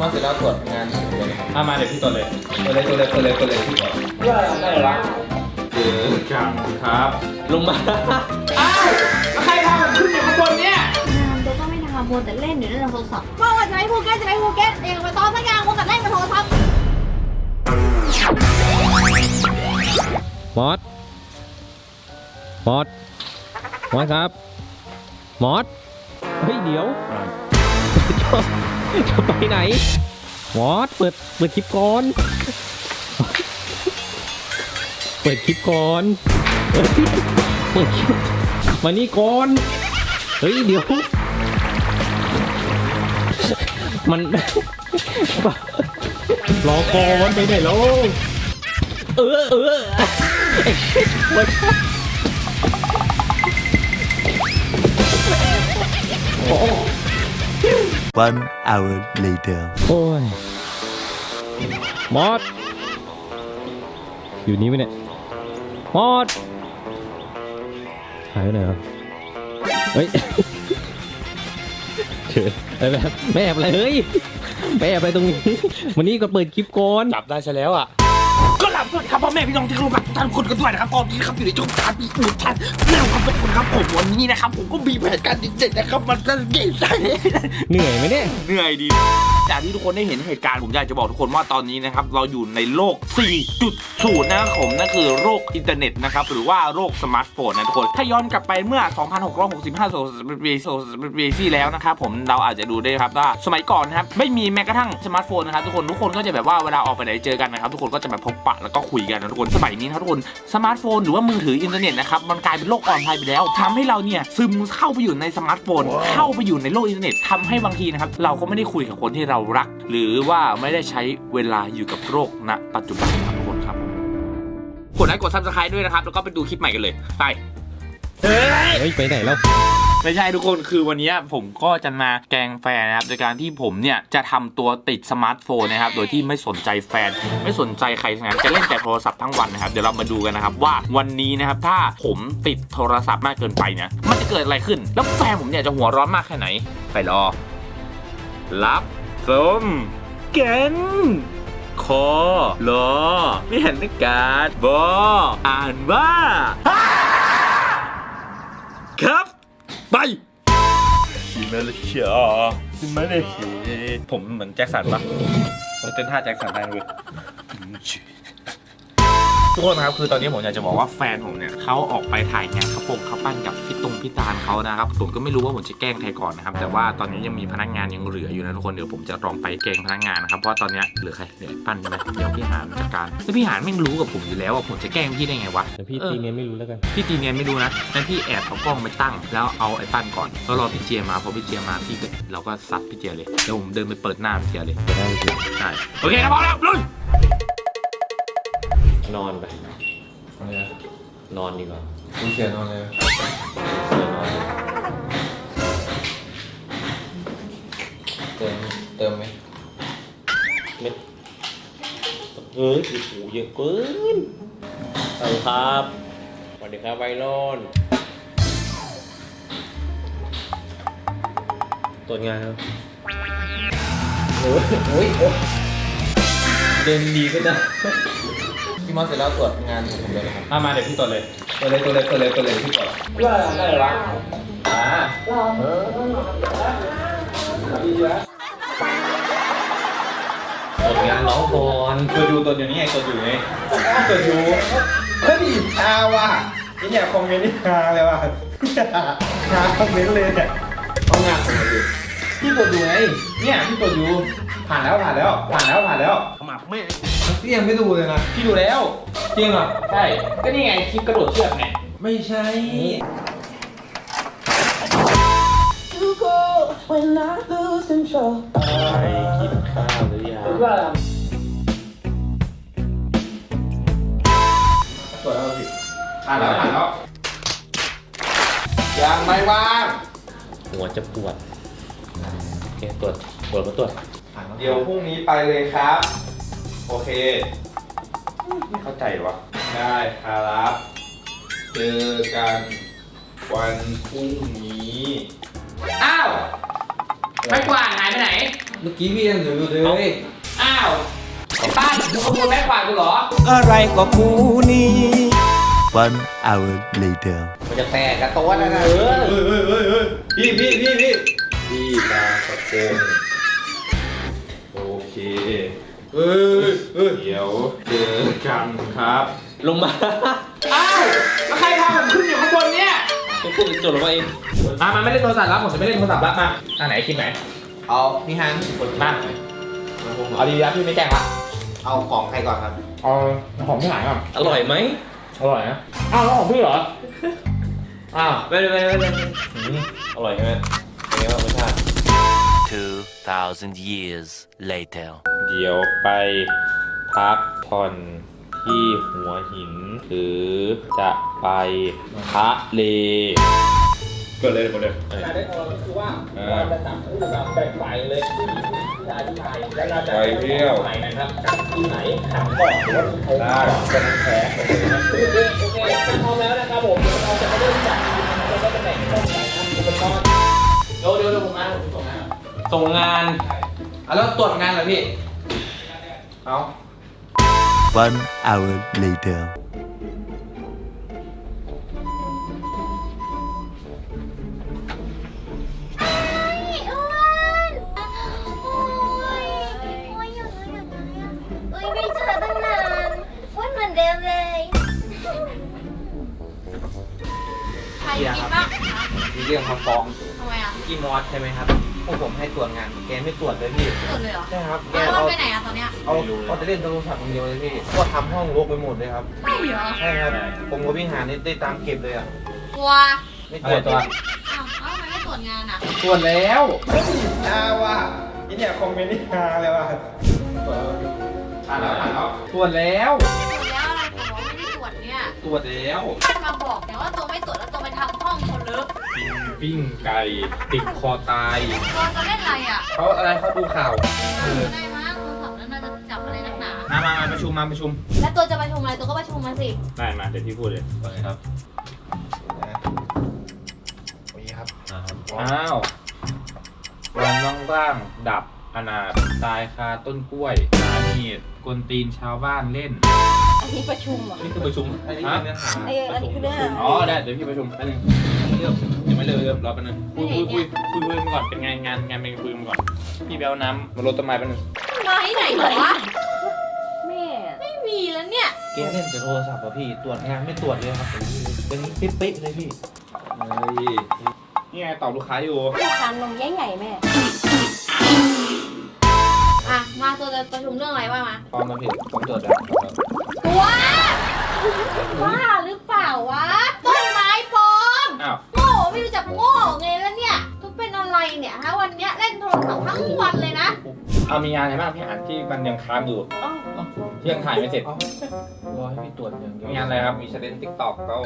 มอสเสร็จแล้วตรวจงานผมเลยนะครับอะมาเดี๋ยวพี่ตรวจเลยตรวจเลยตรวจเลยตรวจเลยตรวจเลยพี่ตรวจว่าอะไรวะเจอกันครับ ลงมาอ้าวแล้วใครทำผมขึ้นอยู่ข้างบนเนี่ยนามตัวก็ไม่ทำโมวแต่เล่นอยู่ในโทรศัพท์ว่าว่าจะไปภูเก็ตจะไปภูเก็ตเองไปตอนสักอย่างโมวแต่เล่นกับโทรศัพท์มอสมอสมอสครับมอสเฮ้ยเดี๋ยว จะไปไหนมอสเปิดเปิดคลิปก่อน เปิดคลิปก่อนเฮ้ยเปิดคลิปมานี่ก่อน เฮ้ย เดี๋ยว มันรอก่อนไปไหนแล้ว เออเออ One hour later. โอ้ยมอสอยู่นี่ไหมเนี่ย มอสหายไปไหนวะเฮ้ยเฉยไปแบบไม่แอบอะไรเฮ้ยไม่แอบอะไรตรงนี้ วันนี้ก็เปิดคลิปก่อน จับได้ซะแล้วอะก็หลับ สวัสดีครับพ่อแม่พี่น้องที่เคารพรักทุกท่านคนกันด้วยนะครับตอนนี้นะครับอยู่ในช่วงการปีอุดทันแล้วครับทุกคนครับผมวันนี้นะครับผมก็มีแผนการเด็ดๆนะครับมันจะเก่งได้เหนื่อยไหมเนี่ยเหนื่อยดี จากที่ทุกคนได้เห็นเหตุการณ์ผมอยากจะบอกทุกคนว่าตอนนี้นะครับเราอยู่ในโลก 4.0 นะครับผมนั่นคือโรคอินเทอร์เน็ตนะครับหรือว่าโรคสมาร์ทโฟนนะทุกคนถ้าย้อนกลับไปเมื่อ 2665โซปีโซปีที่แล้วนะครับผมเราอาจจะดูได้ครับว่าสมัยก่อนนะครับไม่มีแม้กระทั่งสมาร์ทโฟนนะครับทุกคนทุกคนก็จะแบบว่าเวลาออกไปไหนเจอกันนะครับทุกคนก็จะแบบพบปะแล้วก็คุยกันนะทุกคนสมัยนี้นะทุกคนสมาร์ทโฟนหรือว่ามือถืออินเทอร์เน็ตนะครับมันกลายเป็นโลกออนไลน์ไปแล้วทำให้เราเนี่ยซึมเข้าไปอยู่ในสมาร์ทโฟน เข้าไปอยู่ในโลกอินเทอร์เน็ตทำให้บางทีนะครับเราก็ไม่ได้คุยกับคนที่เรารัก หรือว่าไม่ได้ใช้เวลาอยู่กับโรคณปัจจุบันครับทุกคนครับ กดไลค์กดซับสไครต์ด้วยนะครับ แล้วก็ไปดูคลิปใหม่กันเลย ไปเฮ้ย ไปไหนแล้ว ไม่ใช่ทุกคนคือวันนี้ผมก็จะมาแกล้งแฟนนะครับโดยการที่ผมเนี่ยจะทำตัวติดสมาร์ทโฟนนะครับ โดยที่ไม่สนใจแฟน ไม่สนใจใครทั้งนั้นจะเล่นแต่โทรศัพท์ทั้งวันนะครับ เดี๋ยวเรามาดูกันนะครับว่าวันนี้นะครับถ้าผมติดโทรศัพท์มากเกินไปเนี่ยมันจะเกิดอะไรขึ้น แล้วแฟนผมเนี่ยจะหัวร้อนมากแค่ไหน ไปรอ รับ ชมกันคอรอไม่เห็นในการบออ่านว่า ครับ ไปซิมาเลเชียซิมาเลเชียผมเหมือนแจ็คสันปะผมเต้นท่าแจ็คสันได้เลย ทุกคนครับคือตอนนี้ผมอยากจะบอกว่าแฟนผมเนี่ยเขาออกไปถ่ายงานข้าวปงข้าวปั้นกับพี่ตรงพี่ตาลเขานะครับผมก็ไม่รู้ว่าผมจะแกล้งใครก่อนนะครับแต่ว่าตอนนี้ยังมีพนักงานยังเหลืออยู่นะทุกคนเดี๋ยวผมจะลองไปแกล้งพนักงานนะครับเพราะว่าตอนเนี้ยเหลือใครเหลือไอ้ปั้นใช่ไหมเดี๋ยวพี่หานจัดการแล้วพี่หานไม่งรู้กับผมอยู่แล้วว่าผมจะแกล้งพี่ได้ไงวะเดี๋ยวพี่เออตีเนียนไม่รู้แล้วกันพี่ตีเนียนไม่ดูนะนั่นพี่แอบเอากล้องไปตั้ง แล้วเอาไอ้ปั้นก่อนแล้วรอพี่เจียมาพอพี่เจียมาพี่ก็เราก็ซัดพี่เจียเลยเดี๋ยวผมเดินไปเปิดหน้าพี่เจียเลยจะได้ไม่ผิดใช่โอเคนะพร้อมแล้วลุย นอนไปนอนดีกว่าคุณเสียนอนเลยเสือนอนเติมเติมไหมเม็ดเฮ้ยโอ้โหเยอะเกินสวัสดีครับสวัสดีครับไวรอนตรวจงานครับโอ้ยโอ้ยโอ้ยเดินดีก็ได้ พี่มอสเสร็จแล้วตรวจงานผมเลยนะครับอะมาเดี๋ยวพี่ตรวจเลยตรวจเลยตรวจเลยตรวจเลยตรวจเลยพี่ตรวจว่าอะไรวะอ่าตรวจงานน้องก่อนตัวดูตัวเดียวนี้ไงตัวอยู่ไงตัวอยู่เฮ้ยฮาว่ะนี่เนี่ยคอมเมนต์นี่ฮาเลยว่ะฮาคอมเมนต์เลยเนี่ยเอางานผมมาดูพี่ตัวอยู่ไงเนี่ยพี่ตัวอยู่ผ่านแล้วผ่านแล้วผ่านแล้วผ่านแล้วขมับไม่ พี่ยังไม่ดูเลยนะ พี่ดูแล้ว จริงเหรอ ใช่ ก็นี่ไงคลิปกระโดดเชือกไงไม่ใช่ไปกินข้าวหรือยังตรวจแล้วพี่ผ่านแล้วผ่านแล้ว ยังไม่ว่างหัวจะปวดโอเคตรวจตรวจก็ตรวจเดี๋ยวพรุ่งนี้ไปเลยครับ โอเค ไม่เข้าใจวะได้ครับ เจอกันวันพรุ่งนี้ อ้าวไม่กวาดหายไปไหนหเมื่อกี้พี่ยังอยู่เลย อ้าวไอ้ป้านมึงขโมยแม่ขวานกูเหรอ อะไรก็กูนี่ One hour later. มันจะแตกกระโต๊ะนะนะเออเฮ้ยเฮ้ยเฮ้ยพี่พี่พี่พี่พี่ตาตะโกนโอเค เฮ้ยเฮ้ยเดี๋ยวเจอกันครับลงมาอ้าวแล้วใครพาผมขึ้นอยู่ข้างบนเนี่ยขึ้นจดลงมาเองอะมันไม่เล่นโทรศัพท์แล้วผมจะไม่เล่นโทรศัพท์แล้วมาอันไหนคลิปไหนเอาพี่ฮันมาเอาดีแล้วพี่ไม่แกล้งละเอาของใครก่อนครับเอาของที่ไหนก่อนอร่อยไหมอร่อยนะอ้าวแล้วของพี่เหรออ้าวไม่ไม่ไม่ไม่อร่อยใช่ไหม 2,000 years later. เดี๋ยวไปพักผ่อนที่หัวหิน หรือจะไปทะเลเกิดเลยเกิดเลยเออได้ของเราคือว่าเออเราจะจับคู่กับแบ่งฝ่ายเลยผู้หญิงผู้ชายผู้ชายแล้วเราจะไปเที่ยวไหนนะครับจับที่ไหนขับก่อนหรือว่าที่เขาก่อนเป็นแผลโอเคโอเคโอเคถ้าพร้อมแล้วนะครับผมเดี๋ยวเราจะมาเริ่มจับเราก็จะแบ่งห้องกันนะครับอุปกรณ์เดี๋ยวเดี๋ยวเดี๋ยวผมมาผมส่งนะ ส่งงานอะแล้วตรวจงานเหรอพี่ เอา One hour later. พี่อ้วนโอ้ยโอ้ยอยู่ไหนอยู่ไหนอะเอ้ยไม่เจอตั้งนานอ้วนเหมือนเดิมเลยใครกินบ้างคะมีเรื่องมาฟ้องทำไมอะ พี่มอสใช่ไหมครับ พวกผมให้ตรวจงาน แกไม่ตรวจเลยพี่ตรวจเลยเหรอใช่ครับ แกแล้วเราเอาไปไหนอะตอนเนี้ยเอาเอาแต่เล่นโทรศัพท์คนเดียวเลยพี่ก็ทำห้องรกไปหมดเลยครับไม่เหรอใช่ครับผมกับพี่หานี่ได้ตามเก็บเลยอะกลัวไม่ตรวจตัวอ้าวแล้วทำไมไม่ตรวจงานอะตรวจแล้วฮาว่ะนี่เนี่ยคอมเมนต์นี่ฮาเลยว่ะอ่านแล้วอ่านแล้วตรวจแล้วตรวจแล้วอะไรผมบอกไม่ได้ตรวจเนี่ยตรวจแล้วท่านมาบอกเนี่ยว่าตัวไม่ตรวจแล้วตัวไปทำห้อง คนลึกปิ้งไก่ติดคอตายตัวจะเล่นอะไรอะเขาอะไรเขาดูข่าวได้มั้งโทรศัพท์นั้นน่าจะจับอะไรนักหนา มามามาประชุมมาประชุมแล้วตัวจะประชุมอะไรตัวก็ประชุมมาสิ ได้มาเดี๋ยวพี่พูดเลยครับโอเคครับอ้าววันว่างๆดับอนาถตายคาต้นกล้วยสาเหตุกวนตีนชาวบ้านเล่น อันนี้ประชุมเหรอ นี่คือประชุมอันนี้ฮะเป็นเนื้อหาเอออันนี้คือเรื่องอะไรอ๋อได้เดี๋ยวพี่ประชุมแป๊บนึง เริ่มยังไม่เริ่มเริ่มรอแป๊บนึงคุยคุยคุยคุยคุยมาก่อนเป็นไงงานงานเป็นคุยมาก่อนพี่ไปเอาน้ำมาลดต้นไม้แป๊บนึงมาที่ไหนเหรอวะแม่ไม่มีแล้วเนี่ยแกเล่นแต่โทรศัพท์อะพี่ตรวจงานไม่ตรวจเลยครับผมเป็นเป๊ะๆเลยพี่เฮ้ยนี่ไงตอบลูกค้าอยู่ลูกค้านมใหญ่ๆแม่อะมาตัวจะประชุมเรื่องอะไรว่ามาพร้อมแล้วพี่ผมตรวจแล้วตัวว่าหรือเปล่าวะต้นไม้ปล อมอ้าว โง่ไม่รู้จักโง่ไงแล้วเนี่ย ทุกเป็นอะไรเนี่ยฮะวันเนี้ยเล่นโทรศัพท์ทั้งวันเลยนะเอามีงานอะไรบ้างพี่อ่านที่มันยังค้างอยู่ที่ยังถ่ายไม่เสร็จ เอารอให้พี่ตรวจอย่างเดียวมีงานอะไรครับ มีชาเลนจ์ทิกตอกก็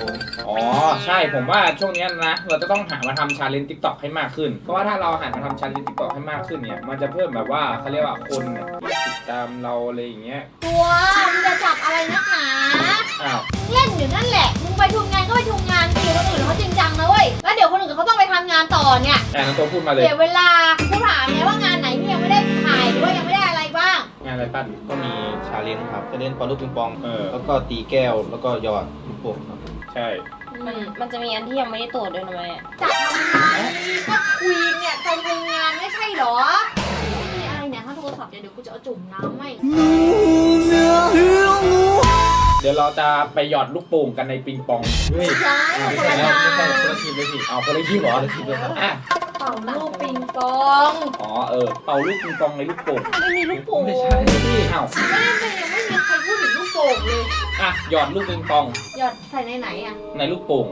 อ๋อ ใช่ผมว่าช่วงเนี้ยนะ เราจะต้องหามาทำชาเลนจ์ทิกตอกให้มากขึ้น เพราะว่าถ้าเราหันมาทำชาเลนจ์ทิกตอกให้มากขึ้นเนี่ย มันจะเพิ่มแบบว่าเขาเรียกว่าคนเนี่ยที่ติดตามเราอะไรอย่างเงี้ย ตัวมึงจะจับอะไรนักหนา อ้าว เล่นอยู่นั่นแหละ มึงไปทำงานก็ไปทำงานสิคนอื่นเขาจริงจังนะเว้ย แล้วเดี๋ยวคนอื่นเขาต้องไปทำงานต่อเนี่ยแต่นั้นตัวพูดมาเลย เสียเวลากูถามไงว่างานไหนที่ยังไม่ได้ถ่ายหรือว่ายังไม่ได้อะไรบ้าง งานอะไรปั้นก็มีชาเลนจ์ครับจะเล่นปอลูกปิงปอง เออ แล้วก็ตีแก้ว แล้วก็หยอดลูกโป่งครับ ใช่ มันมันจะมีอันที่ยังไม่ได้ตรวจด้วยนะแม่จับทำไมก็คุยเนี่ยไปทำงานไม่ใช่เหรอมีอะไรเนี่ยถ้าโทรศัพท์เดี๋ยวเดี๋ยวกูจะเอาจุ่มน้ำให้เดี๋ยวเราจะไปหยอดลูกโป่งกันในปิงปองเฮ้ยใช่อ้าวคไม่นใช่ละแล้วงาไม่ใช่นคนละทีมเลยสิเอาคนละทีมเหรอคนละทีมเลยครับอะเป่าลูกปิงปองอ๋อเออเป่าลูกปิงปองในลูกโป่งไม่มีลูกโป่งไม่ใช่พี่อ้าวไม่ได้เป็นยังไม่มีใครพูดถึงลูกโป่งเลยอะหยอดลูกปิงปองหยอดใส่ในไหนอะในลูกโป่ง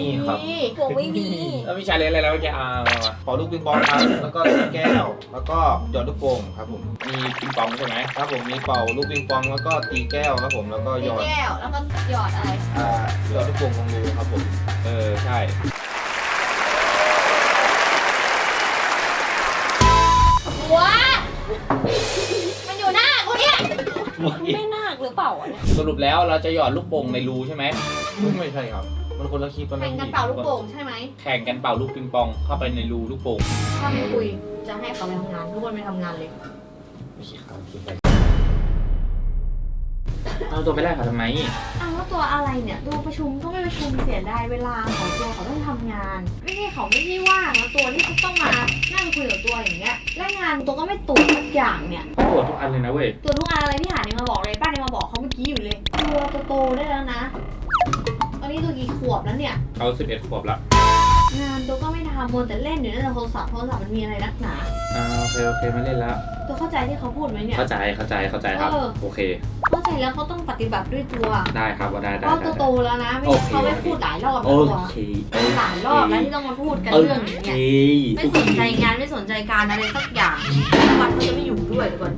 นี่ครับโป่งไม่มี แล้วมีชาเลนจ์อะไรแล้วเมื่อกี้อ่ามามาปอลูกปิงปองครับ แล้วก็ตีแก้ว แล้วก็หยอดลูกโป่งครับผม มีปิงปองใช่ไหมครับผมมีเป่าลูกปิงปองแล้วก็ตีแก้วครับผม แล้วก็หตียอดแก้ว แล้วก็หยอดอะไร อ่าหยอดลูกโป่งลงรูครับผม เออ ใช่ หัว มันอยู่หน้ากูเนี่ยไม่นาคหรือเปล่าอะเนี่ยสรุปแล้วเราจะหยอดลูกโป่งในรูใช่ไหมไม่ใช่ครับ มันคนละคลิปกันแข่งกันเป่าลูกโป่งใช่ไหมแข่งกันเป่าลูกปิงปอง เข้าไปในรูลูกโป่งถ้าไม่คุยจะให้เขาไปทำงาน ทุกคนไปทำงานเลยเอาตัวไปแรกเขาทำไมอ้าวแล้วตัวอะไรเนี่ยตัวประชุมก็ไม่ประชุมเสียดายเวลาของตัวเขาต้องทำงาน ไม่ใช่เขาไม่ได้ว่างแล้วตัวที่ต้องมานั่งคุยกับตัวอย่างเงี้ยและงานตัวก็ไม่ตรวจสักอย่างเนี่ยเขาตรวจทุกอันเลยนะเว้ยตรวจทุกงานอะไรพี่หาเนี่ยมาบอกเลยป้าเนี่ยมาบอกเขาเมื่อกี้อยู่เลยตัวโตๆได้แล้วนะต อนนี้ตัวกี่ขวบแล้วเนี่ยเอา11ขวบละงานตัวก็ไม่ทำมัวแต่เล่นอยู่นั่นแต่โทรศัพท์โทรศัพท์มันมีอะไรนักหนา อ่าโอเคโอเคไม่เล่นแล้ว ตัวเข้าใจที่เขาพูดไหมเนี่ย เข้าใจเข้าใจเข้าใจครับ เออ โอเคเข้าใจแล้วเขาต้องปฏิบัติด้วยตัวได้ครับว่าได้เพได้ราะได้ตัวโตแล้วนะไม่โอใช่เค เขาไม่พูดหลายรอบโอแล้วตัวเคหลายรอบแล้วที่ต้องมาพูดกันโอเรื่องอย่างเคเงี้ยไม่สนใจงานไม่สนใจการอะไรสักอย่างวันเขาจะไม่อยู่ด้วยทุกคน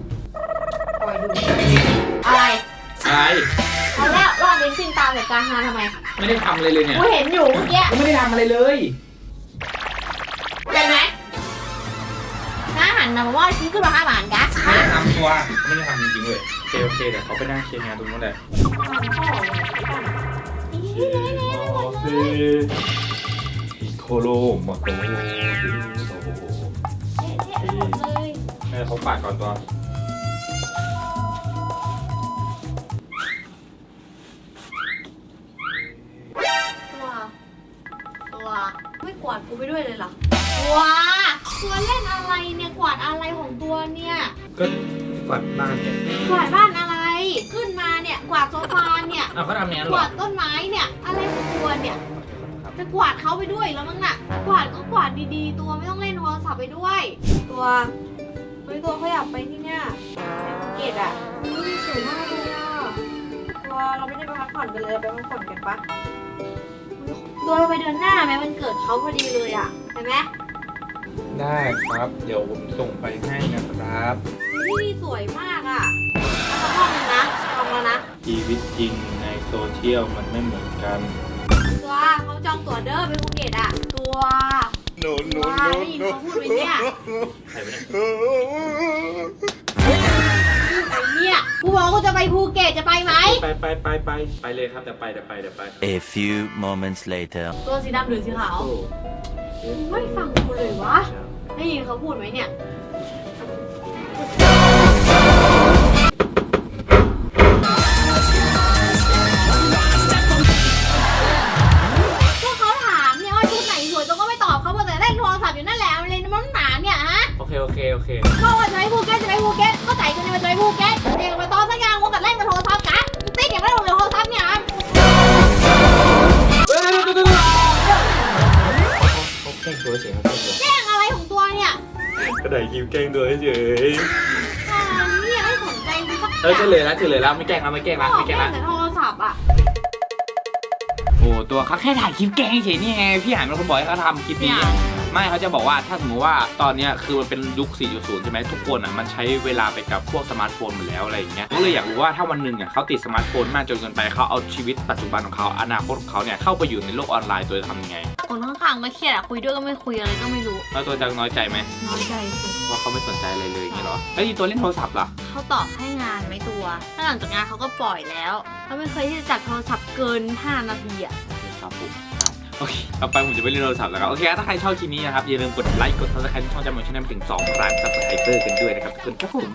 คอยดูอะไร อะไร เอาแล้วรอบนี้ขึ้นตามจากการงานทำไมไม่ได้ทำอะไรเลยเนี่ยกูเห็นอยู่เมื่อกี้ไม่ได้ทำอะไรเลยเป็นไหมน้าหันมาบอกว่าชี้ขึ้นมาห้าบาทกะไม่ได้ทำตัวไม่ได้ทำจริงๆเลยโอเคโอเคเดี๋ยวเขาไปนั่งเคลียร์งานตรงนู้นเลยโทโรมาโตให้เขาฝากก่อนตัวตัว ตัวไม่กวาดกูไปด้วยเลยเหรอว้าตัวเล่นอะไรเนี่ยกวาดอะไรของตัวเนี่ย ก็กวาดบ้านเนี่ยกวาดบ้านอะไร ขึ้นมาเนี่ยกวาดโซฟาเนี่ยอ้าวเขาทำอย่างนั้นกเหรอวาดต้นไม้เนี่ย อะไรของตัวเนี่ย จะกวาดเขาไปด้วยแล้วมั้งน่ะ กวาดก็กวาดดีๆ ตัวไม่ต้องเล่นโทรศัพท์ไปด้วย ตัวเฮ้ยตัวเขาอยากไปที่เนี่ยภูเก็ตอะอุ๊ยสวยมากเลยอะตัวเราไม่ได้ไปพักผ่อนกันเลยเราไปพักผ่อนกันปะ ตัวเราไปเดือนหน้าไหมมันเกิดเขาพอดีเลยอะเห็นไหมได้ครับ เดี๋ยวผมส่งไปให้นะครับ ที่นี่สวยมากอะเอาสักรอบหนึงนะจองแล้วนะชีวิตจริงในโซเชียลมันไม่เหมือนกัน ตัวเขาจองตั๋วเด้อไปภูเก็ตอะ ตัวตัวได้ยินเขาพูดไหมเนี่ย ใครไปเนี่ยไภูเก็ตจะไปไหม ไปไปไปไปไปเลยครับเดี๋ยวไปเดี๋ยวไปเดี๋ยวไป A few moments later. ตัวสีดำหรือสีขาว โอ้ไม่ฟังกูเลยวะ ได้ยินเขาพูดไหมเนี่ย ก็เขาถามเนี่ยว่าชุดไหนสวยตัวก็ไม่ตอบเขาบอกแต่เล่นโทรศัพท์อยู่นั่นแหละอะไรมันหนาเนี่ยฮะโอเคโอเคโอเค ก็ว่าจะไปภูเก็ตจะไปภูเก็ตเข้าใจกันเลยว่าจะไปภูเก็ต แกล้งตัวเฉยอ่าเนี่ยไม่สนใจกูสักเออเฉลยแล้วเฉลยแล้วไม่แกล้งแล้วไม่แกล้งแล้วบอไม่กแกล้งเล่แล้วนแต่โทรศัพท์อะโอ้ตัวเขาแค่ถ่ายคลิปแกล้งเฉยนี่ไงพี่หันเป็นคนบอกให้เขาทำคลิปนี้เนี่ยไม่เขาจะบอกว่าถ้าสมมติว่าตอนเนี้ยคือมันเป็นยุค 4.0 ใช่ไหมทุกคนอะมันใช้เวลาไปกับพวกสมาร์ทโฟนหมดแล้วอะไรอย่างเงี้ยก็เลยอยากรู้ว่าถ้าวันหนึ่งอะเขาติดสมาร์ทโฟนมากจนเกินไปเขาเอาชีวิตปัจจุบันของเขาอนาคตของเขาเนี่ยเข้าไปอยู่ในโลกออนไลน์ตัวจะทำยังไง คนข้างๆก็เครียดอะคุยด้วยก็ไม่คุยอะไรก็ไม่รู้แล้วตัวจะน้อยใจไหมน้อยใจสิว่าเขาไม่สนใจอะไรเลยอย่างเงี้ยเหรอแล้วอีตัวเล่นโทรศัพท์ล่ะเขาตอบให้งานไหมตัวถ้าหลังจากงานเขาก็ปล่อยแล้วเขาไม่เคยที่จะจับโทรศัพท์เกิน 5 นาทีอะครับผมโอเคต่อไปผมจะไปเล่นโทรศัพท์แล้วครับโอเคถ้าใครชอบคลิปนี้นะครับอย่าลืมกดไลค์กดซับสไครต์ช่องจำนวนช่องนั้นถึง2ล้านซับสไครเบอร์กันด้วยนะครับขอบคุณครับผม